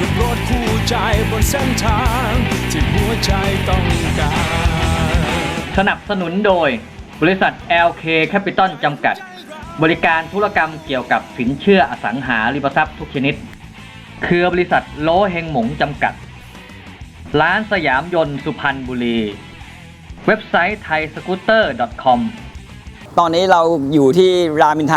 กับรถคู่ใจบนเส้นทาง ที่หัวใจต้องการ สนับสนุนโดย บริษัท LK Capital จำกัด บริการธุรกรรมเกี่ยวกับสินเชื่ออสังหาริมทรัพย์ทุกชนิด เครือบริษัทโลเฮงหมงจำกัด ร้านสยามยนต์สุพรรณบุรี เว็บไซต์ไทยสกูตเตอร์ .com ตอนนี้เราอยู่ที่รามอินทร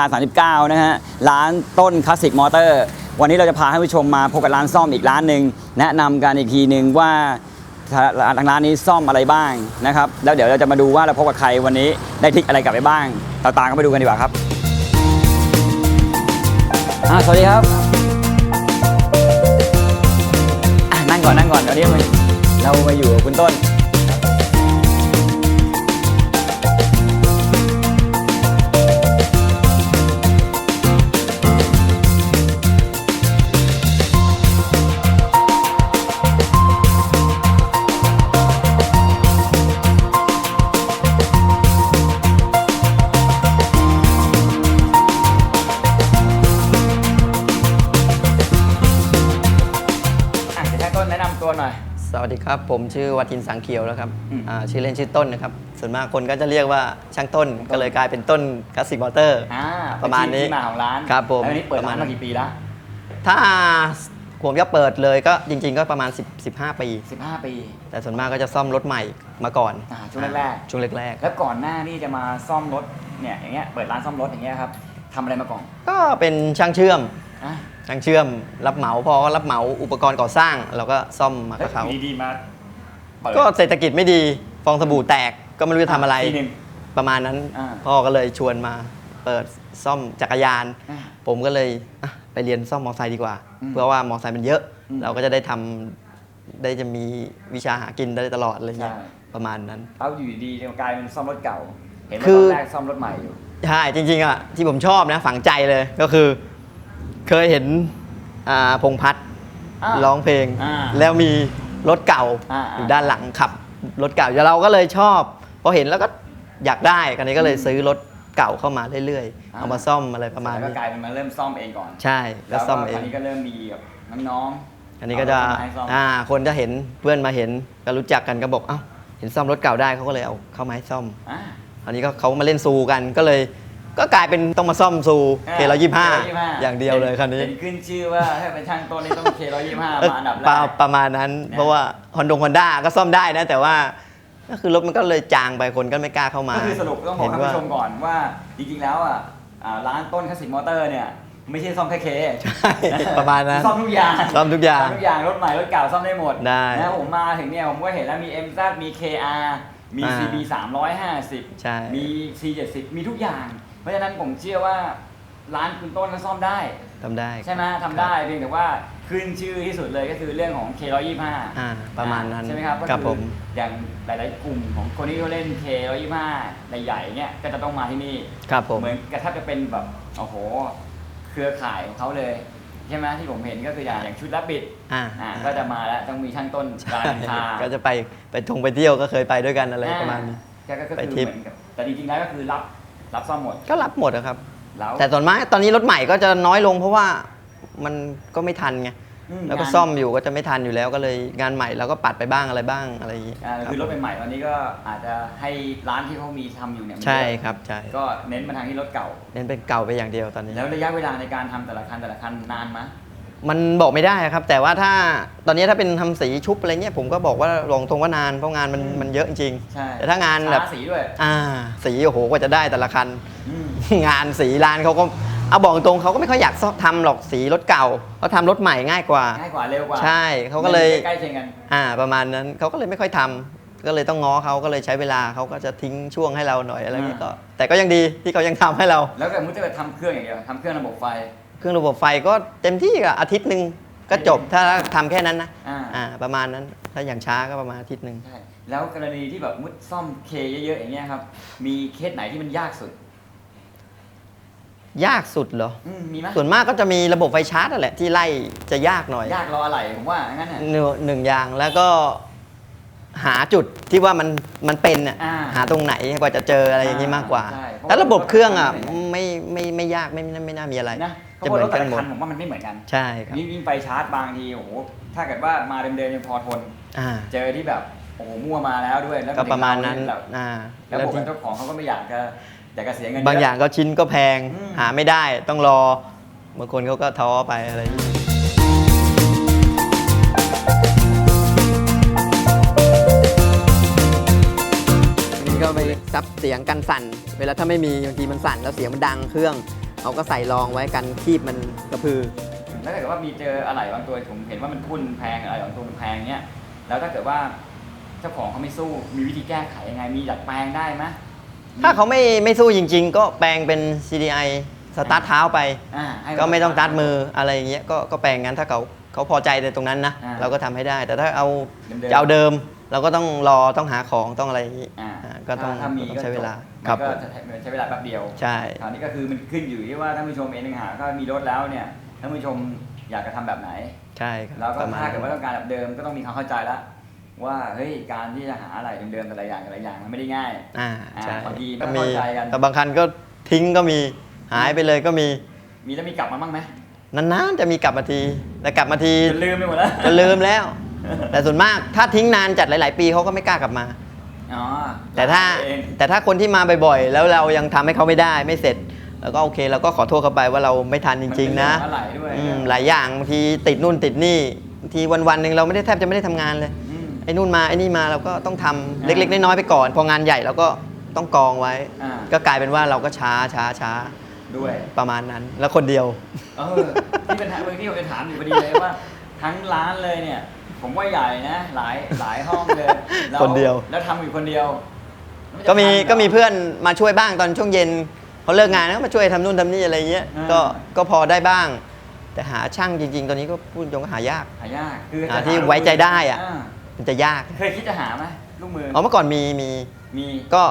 า39 นะฮะ ร้านต้นคลาสสิกมอเตอร์ วันนี้เราจะพาให้ผู้ชมมาพบกับร้านซ่อมอีกร้านหนึ่งแนะนำกันอีกทีหนึ่งว่าทางร้านนี้ซ่อมอะไรบ้างนะครับ แล้วเดี๋ยวเราจะมาดูว่าเราพบกับใครวันนี้ได้ทิกอะไรกลับไปบ้างตามๆก็ไปดูกันดีกว่าครับสวัสดีครับนั่งก่อนนั่งก่อนเดี๋ยวนี้เรามาอยู่กับคุณต้น ครับผมชื่อวัทินสังเขียวแล้วครับอืมอ่าชื่อเล่นชื่อต้นนะครับ ส่วนมากคนก็จะเรียกว่าช่างต้นก็เลยกลายเป็นต้นคลาสสิกมอเตอร์อ่าประมาณนี้เป็ที่มาของร้านครับผมแล้วอันนี้เปิดประมาร้าณนมากี่ปีแล้วถ้าผมจะเปิดเลยก็จริง ๆ ก็ประมาณ 10 15 ปี 15 ปี แต่ส่วนมากก็จะซ่อมรถใหม่มาก่อนอ่าช่วงแรกช่วงแรกๆแล้วก่อนหน้าที่จะมาซ่อมรถเนี่ยอย่างเงี้ยเปิดร้านซ่อมรถอย่างเงี้ยครับทำอะไรมาก่อนๆก็เป็นช่างเชื่อมอะ ช่างเชื่อมรับเหมาพอก็รับเหมาอุปกรณ์ก่อสร้างเราก็ซ่อมมาแล้กัวบเขาอยู่ดีๆมาเปิดก็เศรษฐกิจไม่ดีฟองสบู่แตกก็ไม่รู้จะทำอะไรทีหนึ่งประมาณนั้นอ่าพ่อก็เลยชวนมาเปิดซ่อมจักรยานอะผมก็เลยอะไปเรียนซ่อมมอไซค์ดีกว่าอืมเพราะว่ามอไซค์มันเยอะอืมเราก็จะได้ทำได้จะมีวิชาหากินได้ตลอดอะไรเงี้ยใช่ประมาณนั้นเอาอยู่ดีๆกลายเป็นซ่อมรถเก่า เห็นว่าคืตออนแรกซ่อมรถใหม่อยู่ใช่จริงๆอะที่ผมชอบนะฝังใจเลยก็คือ เคยเห็นอ่าพงษ์พัฒน์อ่าร้องเพลง อ่าแล้วมีรถเก่าอ่า อยู่ด้านหลังขับ รถเก่าเราก็เลยชอบพอเห็นแล้วก็อยากได้กันนี้ก็เลยซื้อรถเก่าเข้ามาเรื่อยๆอ่าเอามาซ่อมอะไรประมาณแล้วก็นี้กลายเป็นมาเริ่มซ่อมเองก่อนใช่แล้วซ่อมเอคงราวนี้ก็เริ่มมีแบบน้องๆอันนี้ก็จะเอารถมาให้ซ่อม อ่าคนจะเห็นเพื่อนมาเห็นก็รู้จักกันก็บอกเอ้าเห็นซ่อมรถเก่าได้เขาก็เลยเอาเข้ามาให้ซ่อม อะอันนี้ก็เขามาเล่นซูกันก็เลย ก็กลายเป็นต้องมาซ่อมซูเคร้อยยี่ห้า125อย่างเดียวเลยคันนี้เห็นขึ้นชื่อว่าถ้าเป็นช่างต้นนี่ต้องเคร้อยยี่ห้าเออมาอันดับแรประกประมาณนั้นนะเพราะว่าฮอนดงฮอนด้าก็ซ่อมได้นะแต่ว่าก็คือรถมันก็เลยจางไปคนก็ไม่กล้าเข้ามาก็คือสรุปต้องบอกเห็นท่านว่าผู้ชมก่อนว่าจริงๆแล้วอะอ่าร้านต้นคลาสสิกมอเตอร์เนี่ยไม่ใช่ซ่อมแค่เคใช่ประมาณนั้นซ่อมทุกอย่างซ่อมทุกอย่างซ่อมทุกอย่างรถใหม่รถเก่าซ่อมได้หมดได้นะผมมาถึงเนี่ยผมก็เห็นแล้วมี MZ มี KR มีอ่า CB 350 ใช่ มี C70 มีทุกอย่าง เพราะฉะนั้นผมเชื่อว่าร้านคุณต้นก็ซ่อมได้ ทำได้ใช่ไหมทำได้เพียงแต่ว่าขึ้นชื่อที่สุดเลยก็คือเรื่องของ K125 อ่าประมาณนั้นใช่ไหมครับก็ครับอผมอย่างหลาย ๆ กลุ่มของคนที่เขาเล่น K125 ใหญ่ๆเนี่ยก็จะต้องมาที่นี่ ครับผม เหมือนกับถ้าจะเป็นแบบโอ้โห เครือข่ายของเขาเลย ใช่ไหมที่ผมเห็นก็คืออย่างอย่างชุดรับบิดอ่า อ่าก็จะมาแล้วต้องมีช่างต้นรามอินทราก็จะไปไปทงไปเที่ยวก็เคยไปด้วยกันอะไรประมาณนี้ อ่ก็ก็ไปคือทริป เหมือนกับแต่จริงๆแล้วก็คือรับ รับซ่อมหมด ก็รับหมดอะครับ แล้วแต่ส่วนมากตอนนี้รถใหม่ก็จะน้อยลงเพราะว่ามันก็ไม่ทันไงมแล้วก็งานซ่อมอยู่ก็จะไม่ทันอยู่แล้วก็เลยงานใหม่เราก็ปัดไปบ้างอะไรบ้างอะไรอย่างงี้อ่าคือรถใหม่ๆตอนนี้ก็อาจจะให้ร้านที่เขามีทำอยู่เนี่ยมันใช่เยอะครับใช่ก็เน้นมาทางที่รถเก่า เน้นเป็นเก่าไปอย่างเดียวตอนนี้ แล้วระยะเวลาในการทำแต่ละคันแต่ละคันนานไหมย มันบอกไม่ได้ครับ แต่ว่าถ้าตอนนี้ถ้าเป็นทำสีชุบอะไรเงี้ยผมก็บอกว่าลงตรงว่านานเพราะงานมันมันเยอะจริงใช่แต่ถ้างานแบบช้สีด้วยๆอ่า สีโอ้โหกว่าจะได้แต่ละคันอืมงานสีร้านเขาก็เอาบอกตรงเขาก็ไม่ค่อยอยากทำหรอกสีรถเก่าเขาทำรถใหม่ง่ายกว่าง่ายกว่าเร็วกว่าใช่เขาก็เลยใกล้ๆเคียงกันอ่า ประมาณนั้นเขาก็เลยไม่ค่อยทำก็เลยต้องง้อเขาก็เลยใช้เวลาเขาก็จะทิ้งช่วงให้เราหน่อยอะไรเงี้ยก็แต่ก็ยังดีที่เขายังทำให้เรา แล้วก็มุติจะไปทำเครื่องอย่างเดียวทำเครื่องระบบไฟ เครื่องระบบไฟก็เต็มที่ก็อาทิตย์หนึ่งก็จบถ้าทำแค่นั้นนะอ่า อ่าประมาณนั้นถ้าอย่างช้าก็ประมาณอาทิตย์หนึ่งใช่แล้วกรณีที่แบบมุดซ่อมเคเยอะๆอย่างเงี้ยครับ มีเคสไหนที่มันยากสุดยากสุดเหรอ อืมมีไหมส่วนมากก็จะมีระบบไฟชาร์จนั่นแหละที่ไล่จะยากหน่อยยากรออะไรผมว่างั้นน่ะ หนึ่งหนึ่งอย่างแล้วก็หาจุดที่ว่ามันมันเป็นอะอ่าหาตรงไหนกว่าจะเจออะไรอย่างนี้มากกว่า ใช่เพราะแล้วระบบเครื่องอะว่า ไม่ ไม่ไม่ยากไม่ไม่ไม่น่ามีอะไร นะเพจะราะเหว่ามืรอนถแต่กันหมดละคันผมว่ามันไม่เหมือนกันใช่ครับยิ่งยิ่งไฟชาร์จบางทีโอ้โหถ้าเกิดว่ามาเดิมๆยังพอทน อ่าเจอที่แบบโอ้โหมั่วมาแล้วด้วยแล้วก็ประมาณนั้นแบบอ่าแล้วแล้วบวกที่กับเจ้าของเขาก็ไม่อยากจะอยากจะเสียเงินบางเะอย่างก็ชิ้นก็แพงอืม หาไม่ได้ต้องรอบางคนเขาก็ท้อไปอะไรอย่างนี้ ก็ไปซับเสียงกันสั่น เวลาถ้าไม่มีบางทีมันสั่นแล้วเสียงมันดังเครื่องเขาก็ใส่รองไว้กันคีบมันกระพือถ้าเกิดว่ามีเจออะไรบางตัวผมเห็นว่ามันพุ่นแพงอะไรบางตัวมันแพงเนี้ยแล้วถ้าเกิดว่าเจ้าของเขาไม่สู้มีวิธีแก้ไขยังไงมีดัดแปลงได้ไหมถ้าเขาไม่ไม่สู้จริง ๆ ก็แปลงเป็น CDI สตาร์ทเท้าไป อ่าให้นก็ไม่ต้องตัดมืออะไรอย่างเงี้ยก็ก็แปลงงั้นถ้าเขาเขาพอใจในตรงนั้นนะอ่าเราก็ทำให้ได้ แต่ถ้าเอาเดิมๆจะเอาเดิม เราก็ต้องรอต้องหาของต้องอะไรอย่างงี้ อ่า อ่า ก็ต้องถ้ามีต้องใช้เวลาคครัรับบก็จะใช้เวลาแป๊บเดียวใช่ คราวนี้ก็คือมันขึ้นอยู่ที่ว่าท่านผู้ชมเองต่างหากถ้ามีรถแล้วเนี่ยท่านผู้ชมอยากจะทำแบบไหน ใช่ครับแล้วก็ประมาณถ้าเกิดว่านั้นต้องการแบบเดิมก็ต้องมีความเข้าใจแล้วว่าเฮ้ยการที่จะหาอะไรเดิมๆแต่ละอย่างแต่ละอย่างมันไม่ได้ง่าย อ่าใช่อ่าบางทีก็ไม่มีเข้าใจกัน แต่บางคันก็ทิ้งก็มีหายไปเลยก็มีมีแล้วมีกลับมาบ้างไหมนานๆจะมีกลับมาทีแต่กลับมาทีจนลืมไปหมดแล้ว จะลืมแล้ว แต่ส่วนมากถ้าทิ้งนานจัดหลาย ๆ ปีเขาก็ไม่กล้ากลับมา อ๋อแต่ถ้าเองแต่ถ้าคนที่มาบ่อยๆ แล้วเรายังทำให้เขาไม่ได้ไม่เสร็จ แล้วก็โอเคเราก็ขอโทษเขาไปว่าเราไม่ทันจริง ๆ นะมัเป็เออะไรด้วยอืมหลายอย่างบางทีติดนู่นติดนี่บางทีวันๆหนึ่งเราไม่ได้แทบจะไม่ได้ทำงานเลย อืม ไอ้นู่นมาไอ้นี่มาเราก็ต้องทำอ่าเล็กๆน้อยๆไปก่อน พองานใหญ่เราก็ต้องกองไว้ อ่า ก็กลายเป็นว่าเราก็ช้าช้าช้าด้วยประมาณนั้น แล้วคนเดียว เออที่เป็นเมื่อกี้ผมจะถามอยู่พอดีเลยว่า ทั้งร้านเลยเนี่ย ผมว่าใหญ่นะ หลายหลายห้องเลยแล้คนเดียว แล้วทำอยู่คนเดียวแล้วนจะก็มีทันหรก็มีเพื่อนมาช่วยบ้างตอนช่วงเย็นเขาเลิกงานก็มาช่วยทำนู่นทำนี่อะไรเงี้ยอ่า ก็ก็พอได้บ้าง แต่หาช่างจริง ๆ ตอนนี้ก็พูดตรงก็หายาก หายากคือหาจะที่ไว้ใจได้อะมันจะยาก เคยคิดจะหาไหมลูกมืออ๋อเมื่อก่อนมีมีมีก็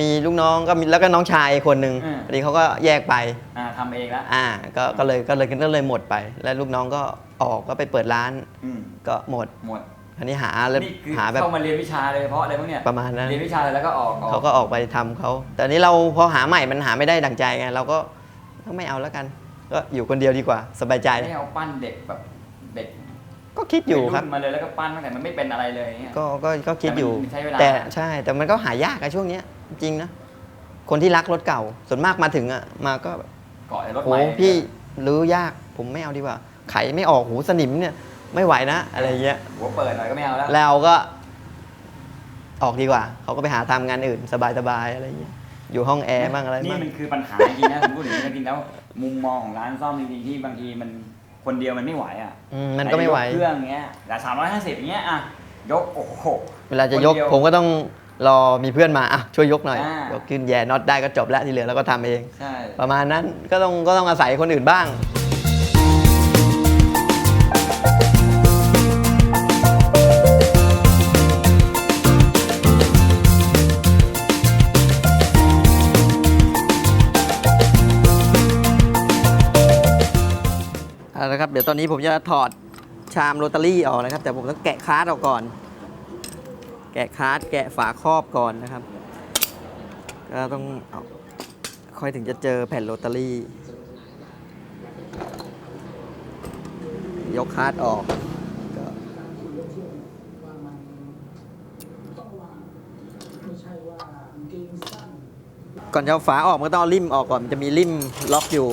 มีลูกน้องก็มีแล้วก็น้องชายคนหนึ่งอืม พอดีเขาก็แยกไป อ่าทำเองละอ่าก็ก็เลยก็เลยก็เลยหมดไป แล้วลูกน้องก็ออกก็ไปเปิดร้านอืมก็หมดหมดอันนี้หาแล้วนี่คือหาแบบ เข้ามาเรียนวิชาเลยเพราะอะไรพวกเนี้ยประมาณนั้น เรียนวิชาเลยแล้วก็ออกออกเขาก็ออกไปทำเขา แต่อันนี้เราพอหาใหม่มันหาไม่ได้ดังใจไงเราก็ก็ไม่เอาแล้วกัน ก็อยู่คนเดียวดีกว่า สบายใจ ไม่เอาปั้นเด็กแบบเด็กก็คิดอยู่ครับ วัรุ่นมาเลยแล้วก็ปั้นตั้งแต่มันไม่เป็นอะไรเลยอย่างเงี้ย ก็ก็ก็คิดอยู่ แต่มันใช้เวลา แต่ใช่ แต่มันก็หายากอะช่วงเนี้ย จริงๆนะ คนที่รักรถเก่า ส่วนมากมาถึงอะมาก็เกาะในรถโอ้ใหม่พี่รื้อยาก ผมไม่เอาดีกว่า ไขไม่ออกหูสนิมเนี่ย ไม่ไหวนะ อะไรเงี้ย หัวเปิดหน่อยก็ไม่เอาแล้วเราก็ ออกดีกว่า เขาก็ไปหาทำงานอื่น สบายๆอะไรเงี้ย อยู่ห้องแอร์บ้างอะไรนี่บ้าง มันคือปัญหาจริงๆนะ ผมพูดถึงจริงๆแล้ว มุมมองของร้านซ่อมจริงๆที่บางทีมันคนเดียวมันไม่ไหวอะอืมมันก็ไม่ไหวยเครื่องเงี้ยแต่สามร้อยห้าสิบเงี้ยอะยกโอ้โห เวลาจะยกคนเดียว ผมก็ต้อง รอมีเพื่อนมาอะช่วยยกหน่อย อ่าย ยกขึ้นแย่น็อตได้ก็จบแล้วที่เหลือเราก็ทำเอง ใช่ ประมาณนั้นก็ต้องก็ต้องอาศัยคนอื่นบ้าง เอาละครับ เดี๋ยวตอนนี้ผมจะถอดชามโรตารี่ออกนะครับ แต่ผมต้องแกะคาร์ดออกก่อน แกะคาร์ดแกะฝาครอบก่อนนะครับ ก็ต้องเอาค่อยถึงจะเจอแผ่นโรตารี่ ยกคาร์ดออกก็ก่อนจะเอาฝาออกมันก็ต้องเอาลิมออกก่อนมันจะมีลิมล็อกอยู่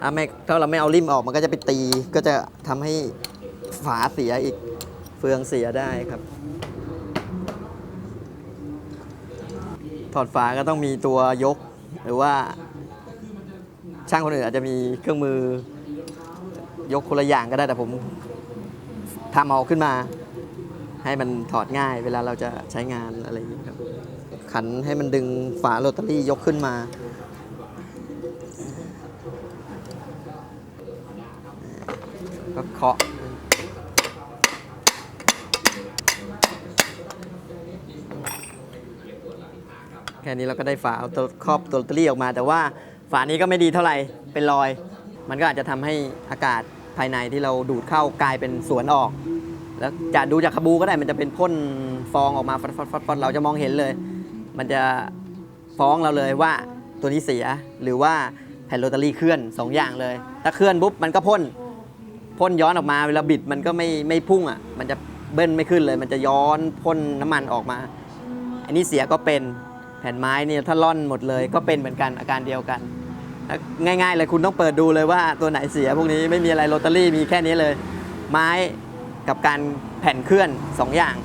ถ้าไม่ถ้าเราไม่เอาลิมออกมันก็จะไปตีก็จะทำให้ฝาเสียอีกเฟืองเสียได้ครับ ถอดฝาก็ต้องมีตัวยก หรือว่าช่างคนอื่นอาจจะมีเครื่องมือยกคนละอย่างก็ได้แต่ผมทำเอาขึ้นมา ให้มันถอดง่าย เวลาเราจะใช้งานอะไรอย่างนี้ครับ ขันให้มันดึงฝาโรตารี่ยกขึ้นมาก็เคาะ แค่นี้เราก็ได้ฝาเอาตัวครอบตัวลอตเตอรี่ออกมา แต่ว่าฝานี้ก็ไม่ดีเท่าไหร่เป็นรอย มันก็อาจจะทำให้อากาศภายในที่เราดูดเข้ากลายเป็นสวนออก แล้วจะดูจากขบูก็ได้มันจะเป็นพ่นฟองออกมาฟัดฟัดฟัดฟัดเราจะมองเห็นเลย มันจะฟ้องเราเลยว่าตัวนี้เสียหรือว่าแผ่นโรตารี่เคลื่อนสองอย่างเลย ถ้าเคลื่อนปุ๊บมันก็พ่นพ่นย้อนออกมาเวลาบิดมันก็ไม่ไม่พุ่งอะมันจะเบิ้ลไม่ขึ้นเลย มันจะย้อนพ่นน้ำมันออกมา อันนี้เสียก็เป็น ผ่นไม้เนี่ยถ้าล่อนหมดเลยก็เป็นเหมือนกันอาการเดียวกัน ง่ายๆเลยคุณต้องเปิดดูเลยว่าตัวไหนเสียพวกนี้ไม่มีอะไรโรตารี่มีแค่นี้เลย ไม้กับการแผ่นเคลื่อนสองอย่าง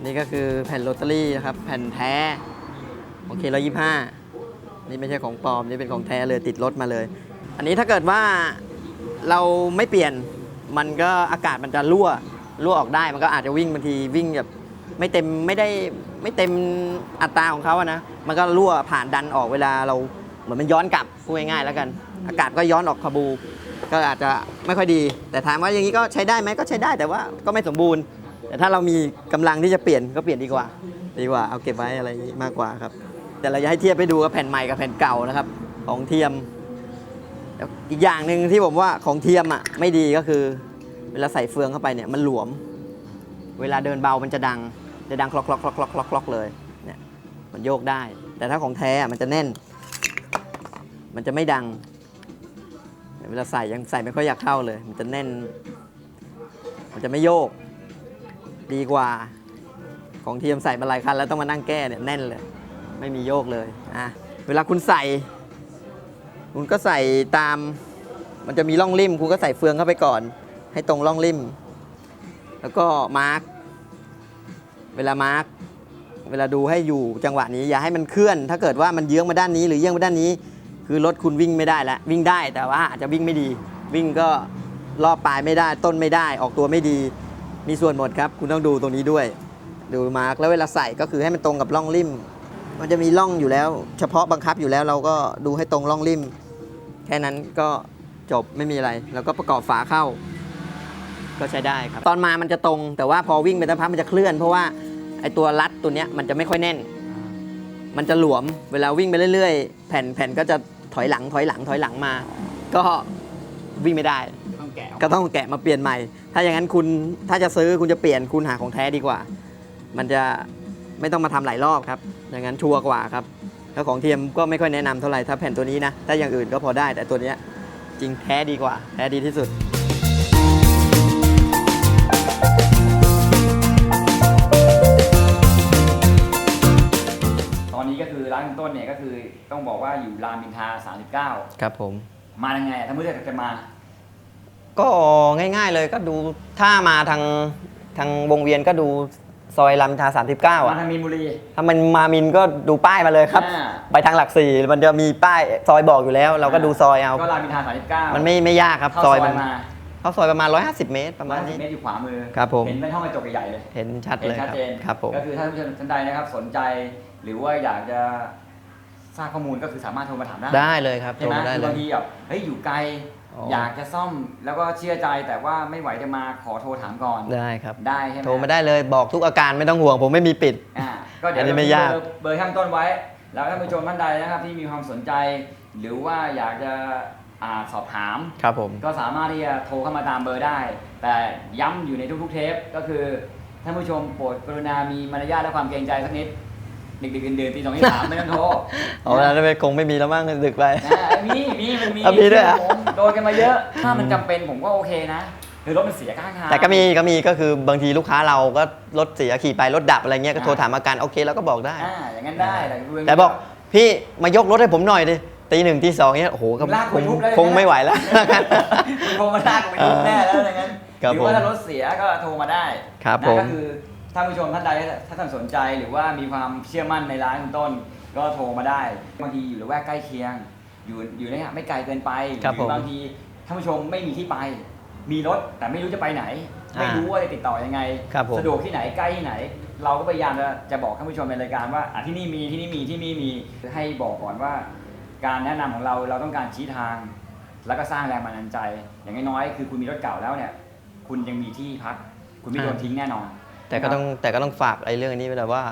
นนี้ก็คือแผ่นโรตารี่นะครับ แผ่นแท้โอเคร้อยยี่ห้า นี่ไม่ใช่ของปลอมนี่เป็นของแท้เลยติดรถมาเลย อันนี้ถ้าเกิดว่าเราไม่เปลี่ยนมันก็อากาศมันจะรั่วรั่วออกได้มันก็อาจจะวิ่งบางทีวิ่งแบบไม่เต็มไม่ได้ไม่เต็มอัตราของเขาอะนะมันก็รั่วผ่านดันออกเวลาเราเหมือนมันย้อนกลับพูดง่ายๆแล้วกัน อากาศก็ย้อนออกขบู ก็อาจจะไม่ค่อยดี แต่ถามว่าอย่างนี้ก็ใช้ได้ไหมก็ใช้ได้แต่ว่าก็ไม่สมบูรณ์ แต่ถ้าเรามีกำลังที่จะเปลี่ยนก็เปลี่ยนดีกว่า ดีกว่าเอาเก็บไว้อะไรมากกว่าครับ แต่เราจะให้เทียบไปดูกับแผ่นใหม่กับแผ่นเก่านะครับ ของเทียม อีกอย่างหนึ่งที่ผมว่าของเทียมอะไม่ดีก็คือ เวลาใส่เฟืองเข้าไปเนี่ยมันหลวม เวลาเดินเบามันจะดัง จะดังคลอกคลอกคลอกคลอกคลอกคลอกเลยเนี่ยมันโยกได้ แต่ถ้าของแท้มันจะแน่น มันจะไม่ดัง เวลาใส่ยังใส่ไม่ค่อยอยากเข้าเลย มันจะแน่น มันจะไม่โยก ดีกว่า ของเทียมใส่มาหลายคันแล้วต้องมานั่งแก้เนี่ยแน่นเลย ไม่มีโยกเลยอะเวลาคุณใส่ คุณก็ใส่ตาม มันจะมีร่องริมคุณก็ใส่เฟืองเข้าไปก่อน ให้ตรงร่องริม แล้วก็มาร์กเวลามาร์กเวลาดูให้อยู่จังหวะนี้อย่าให้มันเคลื่อน ถ้าเกิดว่ามันเยื้องมาด้านนี้ หรือเยื้องมาด้านนี้ คือรถคุณวิ่งไม่ได้แล้ววิ่งได้แต่ว่าอาจจะวิ่งไม่ดี วิ่งก็รอบปลายไม่ได้ต้นไม่ได้ ออกตัวไม่ดี มีส่วนหมดครับ คุณต้องดูตรงนี้ด้วย ดูมาร์กแล้วเวลาใส่ก็คือให้มันตรงกับร่องริม มันจะมีร่องอยู่แล้ว เฉพาะบังคับอยู่แล้วเราก็ดูให้ตรงร่องริม แค่นั้นก็จบไม่มีอะไร แล้วก็ประกอบฝาเข้า ก็ใช้ได้ครับ ตอนมามันจะตรง แต่ว่าพอวิ่งไปสักพักมันจะเคลื่อน เพราะว่าไอตัวรัดตัวเนี้ยมันจะไม่ค่อยแน่น มันจะหลวมเวลาวิ่งไปเรื่อยๆ แผ่นแผ่นก็จะถอยหลังถอยหลังถอยหลังมา ก็วิ่งไม่ได้ ต้องแกะก็ต้องแกะมาเปลี่ยนใหม่ ถ้าอย่างนั้นคุณถ้าจะซื้อคุณจะเปลี่ยนคุณหาของแท้ดีกว่า มันจะ ไม่ต้องมาทำหลายรอบครับอย่างนั้นชัวร์กว่าครับแล้วของเทียมก็ไม่ค่อยแนะนำเท่าไหร่ถ้าแผ่นตัวนี้นะถ้าอย่างอื่นก็พอได้แต่ตัวเนี้ยจริงแท้ดีกว่า แท้ดีที่สุดตอนนี้ก็คือร้านคุณต้นเนี่ยก็คือต้องบอกว่าอยู่รามอินทรา39 ครับผม มายังไงถ้าเมื่อจะมา ก็ง่าย ๆเลยก็ดูถ้ามาทางทางวงเวียนก็ดู ซอยรามอินทรา 39มาอะทางมีนบุรี ถ้ามันมามินก็ดูป้ายมาเลยครับ อ่า ไปทางหลักสี่มันจะมีป้ายซอยบอกอยู่แล้ว เราก็ดูซอยเอา ก็รามอินทรา39มันไม่ไม่ยากครับเข้าซซออยยมันมาเข้าซอยประมาณ 150 เมตรประมาณนี้150เมตรอยู่ขวามือครับผม เห็นเป็นห้องกระจกใหญ่ๆเลย เห็นชัดเห็เลนยชัดครับเจนครับผมก็คือถ้าท่านผู้ชมท่านใดนะครับสนใจหรือว่าอยากจะทราบข้อมูลก็คือสามารถโทรมาถามได้ได้เลยครับใช่ไหมโทรได้คือเลบาย งทีแบบเฮ้ยอยู่ไกล อ๋ออยากจะซ่อมแล้วก็เชื่อใจแต่ว่าไม่ไหวจะมาขอโทรถามก่อน ได้ครับ ได้ใช่ไหมโทรมาได้เลยบอกทุกอาการไม่ต้องห่วง ผมไม่มีปิด อ่าก็เดี๋ยวอันนี้เราไม่ทิ้งยาก เบอร์เบอร์ข้างต้นไว้ แล้วท่านผู้ชมท่านใดนะครับที่มีความสนใจ หรือว่าอยากจะอ่าสอบถาม ครับผม ก็สามารถที่จะโทรเข้ามาตามเบอร์ได้ แต่ย้ำอยู่ในทุกๆเทปก็คือท่านผู้ชมโปรดกรุณามีมารยาทและความเกรงใจสักนิด ดึกๆเดินๆตีสองตีสามไม่ต้องโทรเอาแล้วไม่คงไม่มีแล้วมั้งดึกไปอ่ามีมีมันมีอะมีด้วยเหรอผมโดนกันมาเยอะ ถ้ามันจำเป็นผมก็โอเคนะคือรถมันเสียข้างทางแต่ก็มีก็มีก็คือบางทีลูกค้าเราก็รถเสียขี่ไปรถดับอะไรเงี้ยก็โทรอ่าถามอาการโอเคแล้วก็บอกได้อ่าอย่างนั้นได้แต่คือแต่บอกพี่มายกรถให้ผมหน่อยดิตีหนึ่งตีสองเนี้ยโอ้โหก็ลากคไปงทุบแล้วคงไม่ไหวแล้วคุณโทรมาลากไปทุบแน่แล้วอย่างนั้นครับหรือว่าผมถ้ารถเสียก็โทรมาได้ครับนะผมก็คือ ท่านผู้ชมท่านใดถ้าท่านสนใจหรือว่ามีความเชื่อมั่นในร้านคุณต้น ก็โทรมาได้บางทีอยู่ละแวกใกล้เคียง อยู่อยู่ในไม่ไกลเกินไปหครับรืผมบางทีท่านผู้ชมไม่มีที่ไป มีรถแต่ไม่รู้จะไปไหน อ่าไม่รู้ว่าจะติดต่อยังไง ครับผม สะดวกที่ไหนใกล้ที่ไหน เราก็พยายามจะจะบอกท่านผู้ชมในรายการว่าอะที่นี่มีที่นี่มีที่นี่มีให้บอกก่อนว่า การแนะนำของเราเราต้องการชี้ทาง แล้วก็สร้างแรงบันดาลใจ อย่างน้อยๆคือคุณมีรถเก่าแล้วเนี่ย คุณยังมีที่พัก คุณไม่โดนทิ้งแน่นอน แต่ก็ต้องแต่ก็ต้องฝากไอ้เรื่องนี้ไว้เลยว่า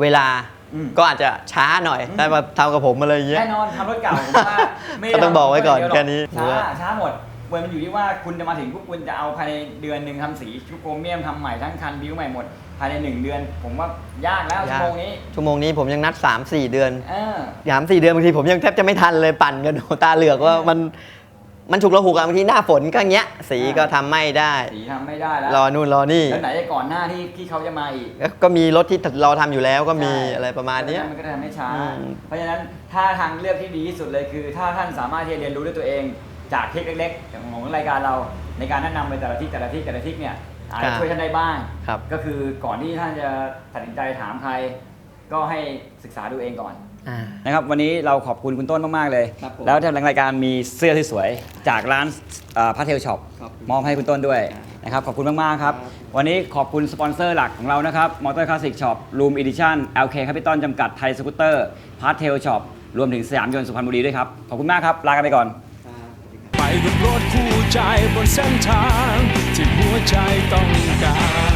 เวลาอืม ก็อาจจะช้าหน่อยอืมได้มาทำกับผมอะไรอย่างเงี้ย แน่นอนทำรถเก่าผมว่าไม่ก็ต้องบอกไว้ก่อนเดี๋ยวหรแค่นี้ช้าช้าหมดมันอยู่ที่ว่าคุณจะมาถึงพวกคุณจะเอาภายในเดือนหนึ่งทำสีชุดโครเมียมทำใหม่ทั้งคันบิวใหม่หมด ภายในหนึ่งเดือน ผมว่ายากแล้วชั่วโมงนี้ชั่วโมงนี้ผมยังนัด 3-4 เดือน เออ สามสี่เดือนบางทีผมยังแทบจะไม่ทันเลยปั่นกันโหตาเหลือกว่ามัน มันฉุกระหุกอะบางทีหน้าฝนก็อย่างเงี้ย สีก็ทำไม่ได้ สีทำไม่ได้แล้วรอนู่นรอนี่ แล้วไหนจะก่อนหน้าที่ที่เขาจะมาอีกก็มีรถที่รอทำอยู่แล้วก็มีใช่อะไรประมาณเนี้ยมันก็จะทำให้ช้า อืม เพราะฉะนั้นถ้าทางเลือกที่ดีที่สุดเลยคือ ถ้าท่านสามารถที่จะเรียนรู้ด้วยตัวเอง จากเทคเล็กๆอย่างของรายการเราในการแนะนำไปแต่ละที่แต่ละที่แต่ละที่เนี่ยอาจจะช่วยท่านได้บ้าง ครับ ก็คือก่อนที่ท่านจะตัดสินใจถามใคร ก็ให้ศึกษาดูเองก่อน อ่า นะครับวันนี้เราขอบคุณคุณต้นมากๆเลย ครับผมแล้วทางรายการมีเสื้อที่สวยจากร้านพัทเทลช็อปครับมอบให้คุณต้นด้วยนะครับขอบคุณมากๆครับ ครับ วันนี้ขอบคุณสปอนเซอร์หลักของเรานะครับมอเตอร์คลาสสิกช็อปรูมอีดิชั่น LK Capital จำกัดไทยสกูตเตอร์พาร์ทเทลช็อปรวมถึงสยามยนต์สุพรรณบุรีด้วยครับขอบคุณมากครับลากันไปก่อนไปกับรถคู่ใจบนเส้นทาง ที่หัวใจต้องการ